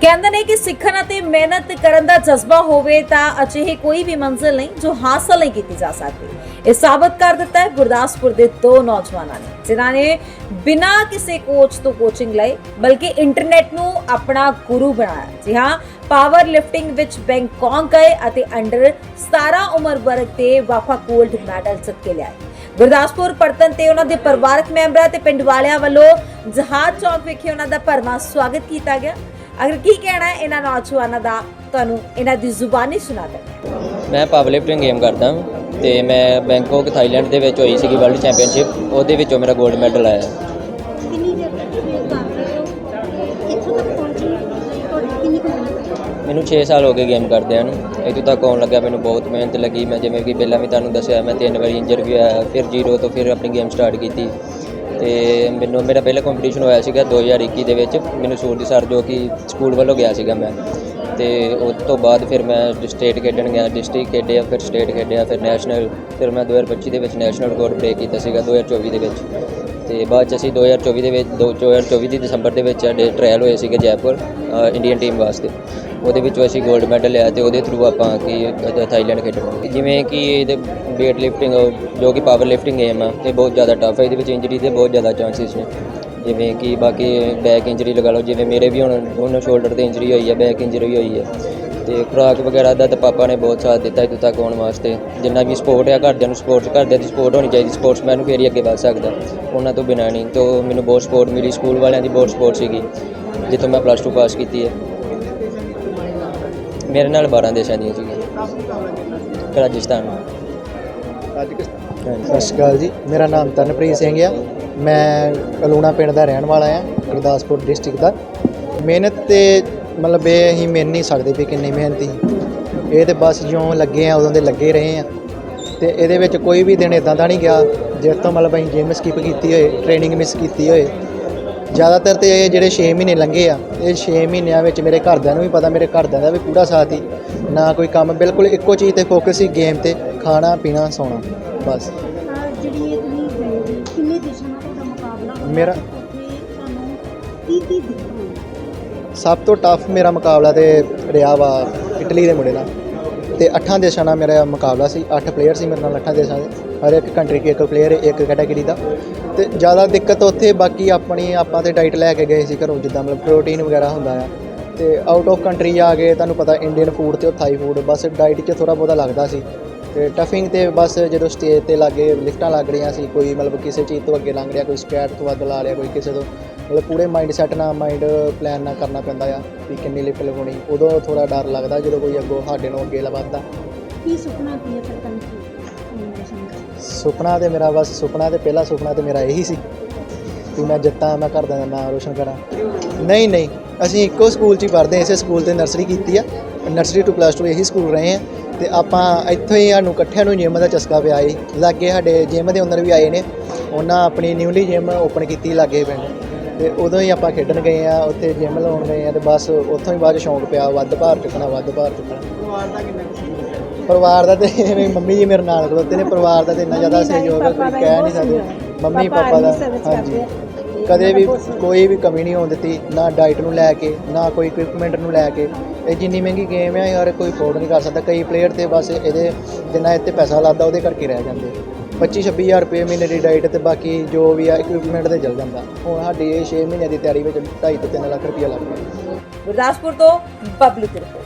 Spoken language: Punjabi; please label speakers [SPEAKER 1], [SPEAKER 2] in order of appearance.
[SPEAKER 1] ਕਹਿੰਦੇ ਨੇ ਕਿ ਸਿੱਖਣ ਅਤੇ ਮਿਹਨਤ ਕਰਨ ਦਾ ਜਜ਼ਬਾ ਹੋਵੇ ਤਾਂ ਅਜਿਹੇ ਕੋਈ ਵੀ ਮੰਜ਼ਿਲ ਨਹੀਂ ਜੋ ਹਾਸਲ ਨਹੀਂ ਕੀਤੀ ਜਾ ਸਕਦੀ। ਇਹ ਸਾਬਤ ਕਰ ਦਿੱਤਾ ਹੈ ਗੁਰਦਾਸਪੁਰ ਦੇ ਦੋ ਨੌਜਵਾਨਾਂ ਨੇ, ਜਿਨ੍ਹਾਂ ਨੇ ਬਿਨਾਂ ਕਿਸੇ ਕੋਚ ਤੋਂ ਕੋਚਿੰਗ ਲਈ, ਬਲਕਿ ਇੰਟਰਨੈਟ ਨੂੰ ਆਪਣਾ ਗੁਰੂ ਬਣਾਇਆ। ਜੀ ਹਾਂ ਪਾਵਰ ਲਿਫਟਿੰਗ ਵਿੱਚ ਬੈਂਕਾਕ ਗਏ ਅਤੇ ਅੰਡਰ 17 ਉਮਰ ਵਰਗ ਤੇ ਵਾਫਾ 골ਡ ਮੈਡਲ ਜਿੱਤ ਕੇ ਲਿਆਏ। ਗੁਰਦਾਸਪੁਰ ਪਰਤਨ ਤੇ ਉਹਨਾਂ ਦੇ ਪਰਿਵਾਰਕ ਮੈਂਬਰਾਂ ਤੇ ਪਿੰਡ ਵਾਲਿਆਂ ਵੱਲੋਂ ਜਹਾਜ਼ ਚੌਕ ਵਿਖੇ ਉਹਨਾਂ ਦਾ ਭਰਵਾਂ ਸਵਾਗਤ ਕੀਤਾ ਗਿਆ। ਅਗਰ ਕੀ ਕਹਿਣਾ ਹੈ, ਇਹਨਾਂ ਨੌਜਵਾਨਾਂ ਦਾ, ਤੁਹਾਨੂੰ ਇਹਨਾਂ ਦੀ ਜ਼ੁਬਾਨੀ ਸੁਣਾ ਦਿੰਦੇ
[SPEAKER 2] ਮੈਂ ਪਾਵਰ ਲਿਫਟਿੰਗ ਗੇਮ ਕਰਦਾ ਹਾਂ ਤੇ ਮੈਂ ਬੈਂਕਾਕ, ਥਾਈਲੈਂਡ ਦੇ ਵਿੱਚ ਹੋਈ ਸੀਗੀ ਵਰਲਡ ਚੈਂਪੀਅਨਸ਼ਿਪ, ਉਹਦੇ ਵਿੱਚੋਂ ਮੇਰਾ 골ਡ ਮੈਡਲ ਆਇਆ। ਮੈਨੂੰ 6 ਸਾਲ ਹੋ ਗਏ ਗੇਮ ਕਰਦਿਆਂ ਨੂੰ। ਇੱਥੋਂ ਤੱਕ ਆਉਣ ਲੱਗਿਆ, ਮੈਨੂੰ ਬਹੁਤ ਮਿਹਨਤ ਲੱਗੀ। ਮੈਂ ਜਿਵੇਂ ਕਿ ਪਹਿਲਾਂ ਵੀ ਤੁਹਾਨੂੰ ਦੱਸਿਆ, ਮੈਂ ਤਿੰਨ ਵਾਰੀ ਇੰਜਰ ਵੀ ਹੋਇਆ, ਫਿਰ ਜ਼ੀਰੋ ਤੋਂ ਫਿਰ ਆਪਣੀ ਗੇਮ ਸਟਾਰਟ ਕੀਤੀ। ਤੇ ਮੈਨੂੰ, ਮੇਰਾ ਪਹਿਲਾ ਕੰਪੀਟੀਸ਼ਨ ਹੋਇਆ ਸੀਗਾ 2021 ਦੇ ਵਿੱਚ, ਮੈਨੂੰ ਸੂਰਜ ਸਰ ਜੋ ਕਿ ਸਕੂਲ ਵੱਲੋਂ ਗਿਆ ਸੀਗਾ ਮੈਂ। ਤੇ ਉਸ ਤੋਂ ਬਾਅਦ ਫਿਰ ਮੈਂ ਸਟੇਟ ਖੇਡਣ ਗਿਆ ਡਿਸਟ੍ਰਿਕਟ ਖੇਡਿਆ, ਫਿਰ ਸਟੇਟ ਖੇਡਿਆ, ਫਿਰ ਨੈਸ਼ਨਲ ਫਿਰ ਮੈਂ 2025 ਦੇ ਵਿੱਚ ਨੈਸ਼ਨਲ ਰਿਕਾਰਡ ਬ੍ਰੇਕ ਕੀਤਾ ਸੀਗਾ 2024 ਦੇ ਵਿੱਚ। ਤੇ ਬਾਅਦ ਚ ਅਸੀਂ 2024 ਦੇ ਵਿੱਚ, ਦੋ- 2024 ਦੀ ਦਸੰਬਰ ਦੇ ਵਿੱਚ ਸਾਡੇ ਟ੍ਰਾਇਲ ਹੋਏ ਸੀਗੇ ਜੈਪੁਰ ਇੰਡੀਅਨ ਟੀਮ ਵਾਸਤੇ। ਉਹਦੇ ਵਿੱਚੋਂ ਅਸੀਂ 골ਡ ਮੈਡਲ ਲਿਆ ਤੇ ਉਹਦੇ ਥਰੂ ਆਪਾਂ ਕਿ ਥਾਈਲੈਂਡ ਖੇਡਣਾ। ਜਿਵੇਂ ਕਿ ਇਹਦੇ weight lifting ਜੋ ਕਿ ਪਾਵਰ ਲਿਫਟਿੰਗ ਗੇਮ ਆ, ਇਹ ਬਹੁਤ ਜ਼ਿਆਦਾ ਟਫ ਹੈ ਇਹਦੇ ਵਿੱਚ ਇੰਜਰੀ ਦੇ ਬਹੁਤ ਜ਼ਿਆਦਾ ਚਾਂਸਸ ਨੇ। ਜਿਵੇਂ ਕਿ ਬਾਕੀ ਬੈਕ ਇੰਜਰੀ ਲਗਾ ਲਓ, ਜਿਵੇਂ ਮੇਰੇ ਵੀ ਹੁਣ ਹੁਣ ਸ਼ੋਲਡਰ ਤੇ ਇੰਜਰੀ ਹੋਈ ਹੈ ਬੈਕ ਇੰਜਰੀ ਹੋਈ ਹੈ ਤੇ ਖੁਰਾਕ ਵਗੈਰਾ ਦਾ ਤਾਂ ਪਾਪਾ ਨੇ ਬਹੁਤ ਸਾਥ ਦਿੱਤਾ ਇੱਥੋਂ ਤੱਕ ਆਉਣ ਵਾਸਤੇ। ਜਿੰਨਾ ਵੀ ਸਪੋਰਟ ਹੈ ਘਰਦਿਆਂ ਨੂੰ ਸਪੋਰਟ ਘਰਦਿਆਂ ਦੀ ਸਪੋਰਟ ਹੋਣੀ ਚਾਹੀਦੀ ਸਪੋਰਟਸਮੈਨ ਨੂੰ ਫੇਰ ਹੀ ਅੱਗੇ ਵੱਧ ਸਕਦਾ। ਉਹਨਾਂ ਤੋਂ ਬਿਨਾਂ ਨਹੀਂ। ਤੋਂ ਮੈਨੂੰ ਬਹੁਤ ਸਪੋਰਟ ਮਿਲੀ, ਸਕੂਲ ਵਾਲਿਆਂ ਦੀ ਬਹੁਤ ਸਪੋਰਟ ਸੀਗੀ, ਜਿੱਥੋਂ ਮੈਂ ਪਲੱਸ 2 ਪਾਸ ਕੀਤੀ ਹੈ ਮੇਰੇ ਨਾਲ 12 ਦੇਸ਼ਾਂ ਦੀਆਂ ਸੀਗੀਆਂ। ਰਾਜਸਥਾਨ।
[SPEAKER 3] ਅੱਜ ਕਿਸ ਸਤਿ ਸ਼੍ਰੀ ਅਕਾਲ ਜੀ। ਮੇਰਾ ਨਾਮ ਤਨਪ੍ਰੀਤ ਸਿੰਘ ਆ। ਮੈਂ ਕਲੂਣਾ ਪਿੰਡ ਦਾ ਰਹਿਣ ਵਾਲਾ ਆ ਗੁਰਦਾਸਪੁਰ ਡਿਸਟ੍ਰਿਕਟ ਦਾ। ਮਿਹਨਤ ਤੇ ਮਤਲਬ ਇਹ ਅਸੀਂ ਮਿਲ ਨਹੀਂ ਸਕਦੇ ਵੀ ਕਿੰਨੀ ਮਿਹਨਤੀ ਇਹ ਤੇ ਬਸ ਜਿਉਂ ਲੱਗੇ ਆ ਉਦੋਂ ਦੇ ਲੱਗੇ ਰਹੇ ਆ। ਤੇ ਇਹਦੇ ਵਿੱਚ ਕੋਈ ਵੀ ਦਿਨ ਇਦਾਂ ਦਾ ਨਹੀਂ ਗਿਆ ਜਿਸ ਤੋਂ ਮਤਲਬ ਅਸੀਂ ਜਿਮ ਸਕਿਪ ਕੀਤੀ ਹੋਏ ਟ੍ਰੇਨਿੰਗ ਮਿਸ ਕੀਤੀ ਹੋਏ। ਜ਼ਿਆਦਾਤਰ ਤੇ ਇਹ ਜਿਹੜੇ 6 ਮਹੀਨੇ ਲੰਘੇ ਆ ਇਹ 6 ਮਹੀਨਿਆਂ ਵਿੱਚ ਮੇਰੇ ਘਰਦਿਆਂ ਨੂੰ ਵੀ ਪਤਾ ਮੇਰੇ ਘਰਦਿਆਂ ਦਾ ਵੀ ਪੂਰਾ ਸਾਥ ਹੀ। ਨਾ ਕੋਈ ਕੰਮ ਬਿਲਕੁਲ ਇੱਕੋ ਚੀਜ਼ ਤੇ ਫੋਕਸ ਸੀ ਗੇਮ ਤੇ ਖਾਣਾ ਪੀਣਾ ਸੌਣਾ ਬਸ।
[SPEAKER 4] ਅਹ ਜਿਹੜੀ ਇਹ ਤੁਸੀਂ ਗਏ ਜੀ ਕਿੰਨੇ ਦੇਸ਼ਾਂ ਨਾਲ ਤੁਹਾਡਾ ਮੁਕਾਬਲਾ ਹੋਇਆ?
[SPEAKER 3] ਮੇਰਾ-
[SPEAKER 4] ਉੱਥੇ ਤੁਹਾਨੂੰ ਕੀ ਕੀ ਦਿੱਕਤ ਹੋਈ
[SPEAKER 3] ਸਭ ਤੋਂ ਟਫ ਮੇਰਾ ਮੁਕਾਬਲਾ ਤੇ ਰਿਹਾ ਵਾ ਇਟਲੀ ਦੇ ਮੁੰਡੇ ਨਾਲ। ਤੇ ਅੱਠਾਂ ਦੇਸ਼ਾਂ ਨਾਲ ਮੇਰਾ ਮੁਕਾਬਲਾ ਸੀ ਅੱਠ ਪਲੇਅਰ ਸੀ ਮੇਰੇ ਨਾਲ ਅੱਠਾਂ ਦੇਸ਼ਾਂ ਦੇ। ਹਰ ਇੱਕ ਕੰਟਰੀ ਕੇ ਇੱਕ ਪਲੇਅਰ ਇੱਕ ਕੈਟਾਗਰੀ ਦਾ। ਤੇ ਜ਼ਿਆਦਾ ਦਿੱਕਤ ਉੱਥੇ, ਬਾਕੀ ਆਪਣੀ, ਆਪਾਂ ਤੇ ਡਾਈਟ ਲੈ ਕੇ ਗਏ ਸੀ ਘਰੋਂ, ਜਿੱਦਾਂ ਮਤਲਬ ਪ੍ਰੋਟੀਨ ਵਗੈਰਾ ਹੁੰਦਾ ਆ। ਤੇ ਆਊਟ ਆਫ ਕੰਟਰੀ ਆ ਕੇ ਤੁਹਾਨੂੰ ਪਤਾ ਇੰਡੀਅਨ ਫੂਡ ਤੇ ਥਾਈ ਫੂਡ ਬਸ ਡਾਈਟ 'ਚ ਥੋੜਾ ਬਹੁਤਾ ਲੱਗਦਾ ਸੀ। ਤੇ ਟਫਿੰਗ ਤੇ ਬਸ ਜਦੋਂ ਸਟੇਜ ਤੇ ਲੱਗੇ ਲਿਫਟਾਂ ਲੱਗ ਰਹੀਆਂ ਸੀ, ਕੋਈ ਮਤਲਬ ਕਿਸੇ ਚੀਜ਼ ਤੋਂ ਅੱਗੇ ਲੰਘ ਰਿਹਾ, ਕੋਈ ਸਕੈਟ ਤੋਂ ਵੱਧ ਲਾ ਲਿਆ ਕੋਈ ਕਿਸੇ ਤੋਂ। ਮਤਲਬ ਪੂਰੇ ਮਾਈਂਡ ਸੈਟ ਨਾਲ ਮਾਈਂਡ ਪਲਾਨ ਨਾਲ ਕਰਨਾ ਪੈਂਦਾ ਆ, ਵੀ ਕਿੰਨੀ ਲਿਫਟ ਲਗਾਉਣੀ। ਉਦੋਂ ਥੋੜਾ ਡਰ ਲੱਗਦਾ ਜਦੋਂ ਕੋਈ ਅੱਗੋਂ ਸਾਡੇ ਨੂੰ ਅੱਗੇ ਲਵਾਦਾ।
[SPEAKER 4] ਕੀ ਸੁਪਨਾ ਕੀ ਹੈ ਫਿਰ
[SPEAKER 3] ਸੁਪਨਾ ਤੇ ਮੇਰਾ ਬਸ ਸੁਪਨਾ ਤੇ ਪਹਿਲਾ ਸੁਪਨਾ ਤੇ ਮੇਰਾ ਇਹੀ ਸੀ ਕਿ ਮੈਂ ਜਿੱਤਾਂ ਮੈਂ ਘਰਦਿਆਂ ਦਾ ਨਾਮ ਰੋਸ਼ਨ ਕਰਾਂ। ਨਹੀਂ ਨਹੀਂ, ਅਸੀਂ ਇੱਕੋ ਸਕੂਲ 'ਚ ਹੀ ਪੜ੍ਹਦੇ ਹਾਂ, ਇਸੇ ਸਕੂਲ ਤੇ ਨਰਸਰੀ ਕੀਤੀ ਆ। ਨਰਸਰੀ ਟੂ ਪਲੱਸ 2 ਇਹੀ ਸਕੂਲ ਰਹੇ ਆ ਤੇ ਆਪਾਂ ਇੱਥੋਂ ਹੀ ਸਾਨੂੰ ਇਕੱਠਿਆਂ ਨੂੰ ਜਿਮ ਦਾ ਚਸਕਾ ਪਿਆ ਏ ਲਾਗੇ ਸਾਡੇ ਜਿਮ ਦੇ ਓਨਰ ਵੀ ਆਏ ਨੇ, ਉਹਨਾਂ ਆਪਣੀ ਨਿਊਲੀ ਜਿਮ ਓਪਨ ਕੀਤੀ ਲਾਗੇ ਪਿੰਡ। ਤੇ ਉਦੋਂ ਹੀ ਆਪਾਂ ਖੇਡਣ ਗਏ ਆ ਉੱਥੇ ਜਿਮ ਲਾਉਣ ਗਏ ਆ ਤੇ ਬਸ ਉੱਥੋਂ ਹੀ ਬਾਅਦ ਸ਼ੌਂਕ ਪਿਆ ਵੱਧ ਭਾਰ ਚੁੱਕਣਾ ਵੱਧ ਭਾਰ ਚੁੱਕਣਾ। ਪਰਿਵਾਰ ਦਾ ਤੇ ਮੇਰੀ ਮੰਮੀ ਜੀ ਮੇਰੇ ਨਾਲ ਖਲੋਤੇ ਨੇ ਪਰਿਵਾਰ ਦਾ ਤੇ ਇੰਨਾ ਜ਼ਿਆਦਾ ਸਹਿਯੋਗ ਕਹਿ ਨਹੀਂ ਸਕਦੇ। ਮੰਮੀ ਪਾਪਾ ਦਾ ਹਾਂਜੀ। ਕਦੇ ਵੀ ਕੋਈ ਵੀ ਕਮੀ ਨਹੀਂ ਹੋਣ ਦਿੱਤੀ ਨਾ ਡਾਈਟ ਨੂੰ ਲੈ ਕੇ ਨਾ ਕੋਈ ਇਕਵਿਪਮੈਂਟ ਨੂੰ ਲੈ ਕੇ। ਇਹ ਜਿੰਨੀ ਮਹਿੰਗੀ ਗੇਮ ਹੈ ਹਰ ਕੋਈ ਅਫੋਰਡ ਨਹੀਂ ਕਰ ਸਕਦਾ। ਕਈ ਪਲੇਅਰ ਤੇ ਬਸ ਇਹਦੇ ਜਿੰਨਾ ਇੱਥੇ ਪੈਸਾ ਲੱਗਦਾ ਉਹਦੇ ਕਰਕੇ ਰਹਿ ਜਾਂਦੇ। 25 26000 ਰੁਪਏ ਮਹੀਨੇ ਦੀ ਡਾਈਟ ਤੇ ਬਾਕੀ ਜੋ ਵੀ ਆ ਇਕਵਿਪਮੈਂਟ ਤੇ ਚੱਲ ਜਾਂਦਾ। ਹੁਣ ਸਾਡੀ ਇਹ 6 ਮਹੀਨਿਆਂ ਦੀ ਤਿਆਰੀ ਵਿੱਚ 2.5 ਤੋਂ 3 ਲੱਖ ਰੁਪਏ ਲੱਗ ਗਿਆ।
[SPEAKER 1] ਗੁਰਦਾਸਪੁਰ ਤੋਂ ਪਬਲਿਕ ਰਿਪੋਰਟ